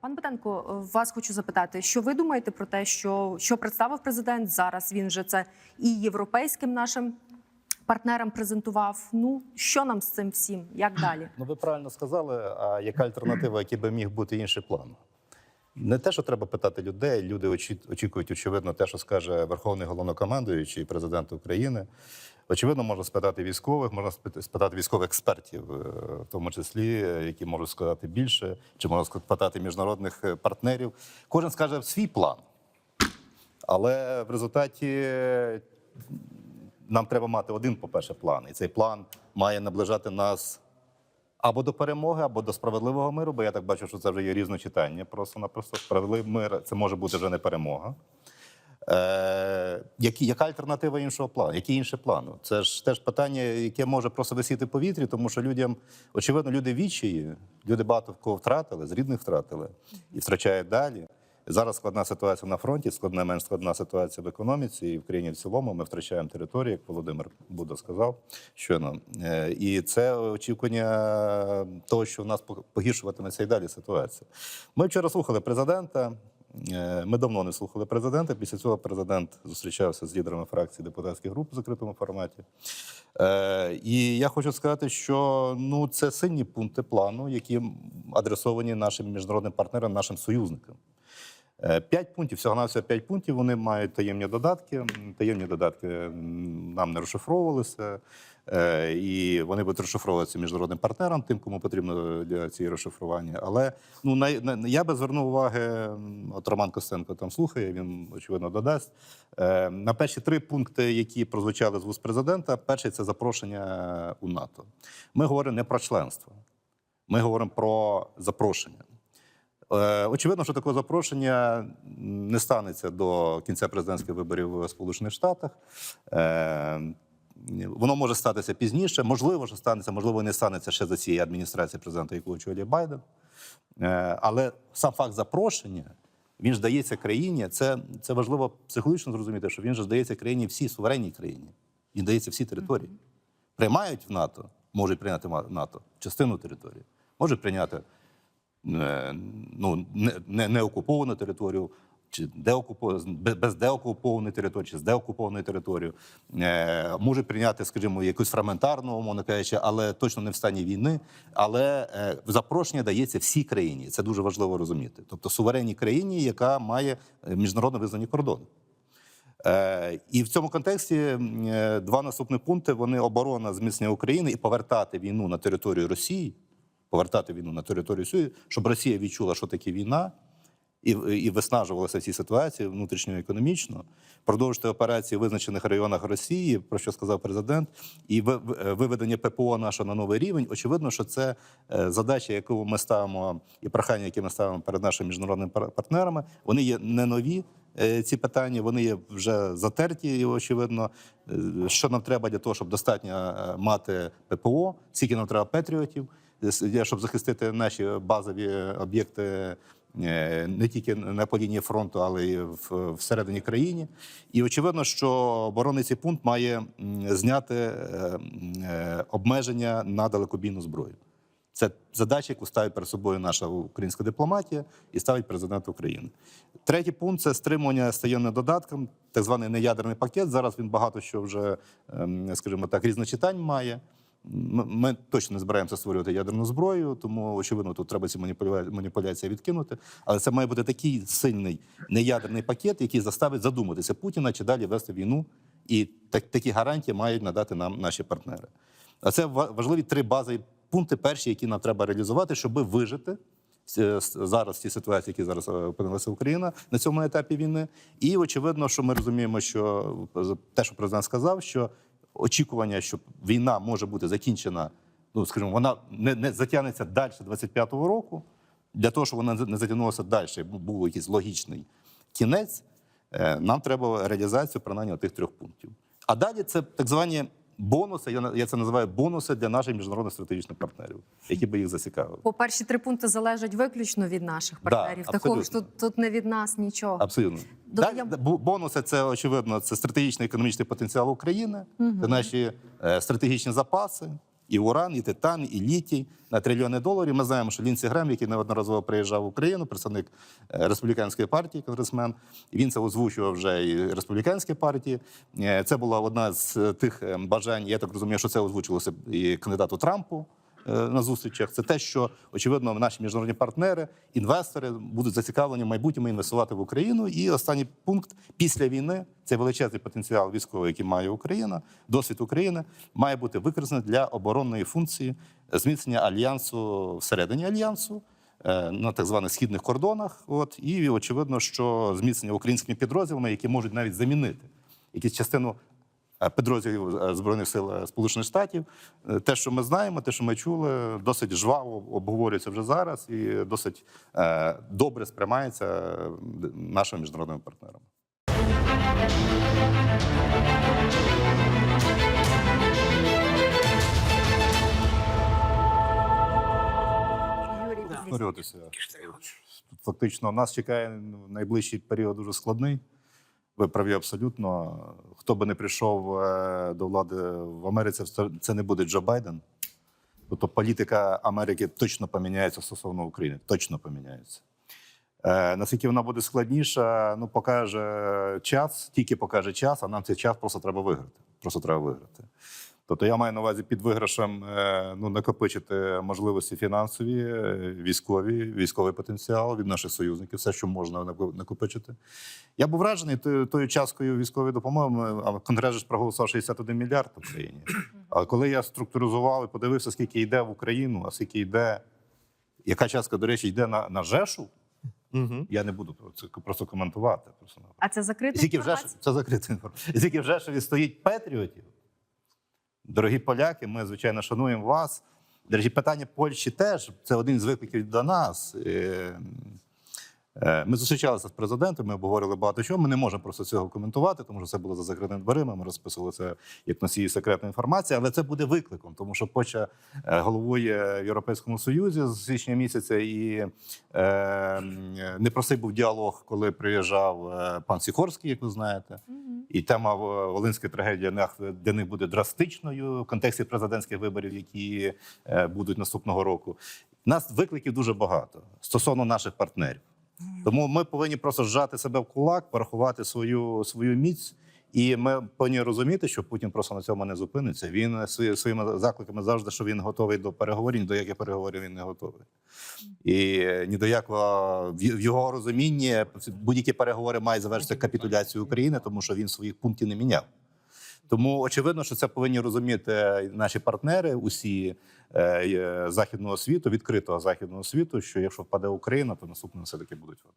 Пан Бетенко, вас хочу запитати, що ви думаєте про те, що, що представив президент зараз? Він же це і європейським нашим партнерам презентував. Ну що нам з цим всім? Як далі? Ну, ви правильно сказали. А яка альтернатива, який би міг бути інший план? Не те, що треба питати людей. Люди очікують, очевидно, те, що скаже Верховний головнокомандуючий президент України. Очевидно, можна спитати військових, можна спит- спитати військових експертів, е, в тому числі, е, які можуть сказати більше, чи можна спитати міжнародних е, партнерів. Кожен скаже свій план. Але в результаті нам треба мати один, по-перше, план. І цей план має наближати нас або до перемоги, або до справедливого миру, бо я так бачу, що це вже є різночитання. Просто-напросто справедливий мир це може бути вже не перемога. Е, які, яка альтернатива іншого плану? Які інші плани? Це ж теж питання, яке може просто висіти в повітрі, тому що людям, очевидно, люди відчаї, люди багато кого втратили, з рідних втратили і втрачають далі. Зараз складна ситуація на фронті, складна менш складна ситуація в економіці і в країні в цілому. Ми втрачаємо територію, як Володимир Буда сказав щойно. Е, І це очікування того, що в нас погіршуватиметься і далі ситуація. Ми вчора слухали президента. Е, Ми давно не слухали президента. Після цього президент зустрічався з лідерами фракцій депутатських груп у закритому форматі. Е, І я хочу сказати, що ну це сильні пункти плану, які адресовані нашим міжнародним партнерам, нашим союзникам. Е, П'ять пунктів, всього на всього п'ять пунктів. Вони мають таємні додатки. Таємні додатки нам не розшифровувалися, Е, і вони будуть розшифровуватися міжнародним партнерам, тим, кому потрібно для цієї розшифрування. Але ну най, най- я би звернув уваги. От Роман Костенко там слухає. Він очевидно додасть Е, на перші три пункти, які прозвучали з вуст президента. Перший це запрошення у НАТО. Ми говоримо не про членство, ми говоримо про запрошення. Е, Очевидно, що такого запрошення не станеться до кінця президентських виборів в Сполучених Штатах. Е, Воно може статися пізніше, можливо, що станеться, можливо, не станеться ще за цієї адміністрації президента, яку очолює Байден. Е, Але сам факт запрошення він ж дається країні. Це, це важливо психологічно зрозуміти, що він же здається країні всій суверенній країні. Він дається всі території. Приймають в НАТО, можуть прийняти в НАТО частину території, можуть прийняти ну, не, не, окуповану територію, чи деокупо- без- деокупованої території, чи з деокупованою територією. Е, можуть прийняти, скажімо, якусь фрагментарну, умовно кажучи, але точно не в стані війни. Але е, запрошення дається всій країні. Це дуже важливо розуміти. Тобто суверенній країні, яка має е, міжнародно визнані кордони. Е, і в цьому контексті е, два наступні пункти: вони оборона зміцнення України і повертати війну на територію Росії, повертати війну на територію Росії, щоб Росія відчула, що таке війна, і, і виснажувалася в цій ситуації внутрішньо економічно, продовжити операції в визначених районах Росії, про що сказав президент, і ви- виведення ППО нашого на новий рівень. Очевидно, що це е, задача, яку ми ставимо, і прохання, які ми ставимо перед нашими міжнародними партнерами. Вони є не нові. е, Ці питання вони є вже затерті, і очевидно, е, що нам треба для того, щоб достатньо е, мати ППО, скільки нам треба патріотів, е, щоб захистити наші базові об'єкти е, не тільки на по лінії фронту, але й всередині країни. І очевидно, що оборонний цей пункт має зняти е, е, обмеження на далекобійну зброю. Це задача, яку ставить перед собою наша українська дипломатія і ставить президент України. Третій пункт це стримування стаєнним додатком, так званий неядерний пакет. Зараз він багато що вже, ем, скажімо так, різночитань має. Ми, точно не збираємося створювати ядерну зброю, тому очевидно, тут треба ці маніпуляції відкинути. Але це має бути такий сильний неядерний пакет, який заставить задуматися Путіна чи далі вести війну. І так, такі гарантії мають надати нам наші партнери. А це ва- важливі три базові пункти, перші, які нам треба реалізувати, щоб вижити е, зараз цій ситуації, які зараз е, опинилася Україна на цьому етапі війни. І очевидно, що ми розуміємо, що е, те, що президент сказав, що очікування, що війна може бути закінчена, ну скажімо, вона не, не затягнеться далі 25-го року. Для того, щоб вона не затягнулася далі, був якийсь логічний кінець, е, нам треба реалізацію принаймні тих трьох пунктів. А далі це так звані бонуси. Я я це називаю бонуси для наших міжнародних стратегічних партнерів, які би їх зацікавили. По перші три пункти залежать виключно від наших Да, партнерів. Такого ж тут, тут не від нас нічого. Абсолютно. да, бонуси це очевидно це стратегічний економічний потенціал України, це наші е, стратегічні запаси. І уран, і титан, і літій на трильйони доларів. Ми знаємо, що Лінсі Грем, який неодноразово приїжджав в Україну, представник е, республіканської партії, конгресмен, він це озвучував вже і республіканській партії. Е, Це була одна з е, тих бажань. Я так розумію, що це озвучилося і кандидату Трампу на зустрічах. Це те, що очевидно наші міжнародні партнери, інвестори будуть зацікавлені в майбутньому інвестувати в Україну. І останній пункт після війни це величезний потенціал військовий, який має Україна, досвід України має бути використаний для оборонної функції зміцнення альянсу всередині альянсу. е, На так званих східних кордонах, от і очевидно, що зміцнення українськими підрозділами, які можуть навіть замінити якусь частину е, підрозділів е, збройних сил е, Сполучених Штатів. Е, Те, що ми знаємо, те, що ми чули, досить жваво обговорюється вже зараз, і досить е, добре сприймається е, нашими міжнародними партнерами. Фактично, нас чекає ну, найближчий період дуже складний. Ви праві абсолютно. Хто би не прийшов е, до влади в Америці, це- не буде Джо Байден. Тобто політика Америки точно поміняється стосовно України. Точно поміняється. Е, наскільки вона буде складніша, ну покаже час, тільки покаже час, а нам цей час просто треба виграти. Просто треба виграти. Тобто я маю на увазі під виграшем е, ну, накопичити можливості фінансові, е, військові, військовий потенціал від наших союзників, все, що можна накопичити. Я був вражений тою, тою часткою військової допомоги. А Конгрес ж проголосував 61 мільярд в Україні. А коли я структуризував і подивився, скільки йде в Україну, а скільки йде, яка частка, до речі, йде на, на Жешу, Угу. я не буду про це просто коментувати. Просто А це закрита вже інформація? це закрита інформація. Скільки вже стоїть патріотів. Дорогі поляки, ми звичайно шануємо вас. Дорогі питання Польщі теж це один з викликів до нас. Е, Ми зустрічалися з президентом, ми обговорили багато чого. Ми не можемо просто цього коментувати, тому що це було за закритими дверима. Ми розписували це як носії секретної інформації, але це буде викликом, тому що Польща е, головує в Європейському Союзі з січня місяця і е, не простий був діалог, коли приїжджав е, пан Сікорський, як ви знаєте. І тема Волинської трагедії для них- буде драстичною в контексті президентських виборів, які будуть наступного року. Нас викликів дуже багато стосовно наших партнерів. Тому ми повинні просто зжати себе в кулак, порахувати свою, свою міць. І ми повинні розуміти, що Путін просто на цьому не зупиниться. Він своїми закликами завжди, що він готовий до переговорів, ні до яких переговорів він не готовий. І ні до якого в його розумінні будь-які переговори мають завершитися капітуляцією України, тому що він своїх пунктів не міняв. Тому очевидно, що це повинні розуміти наші партнери, усі е, е, західного світу, відкритого західного світу. Що якщо впаде Україна, то наступними все таки будуть вони.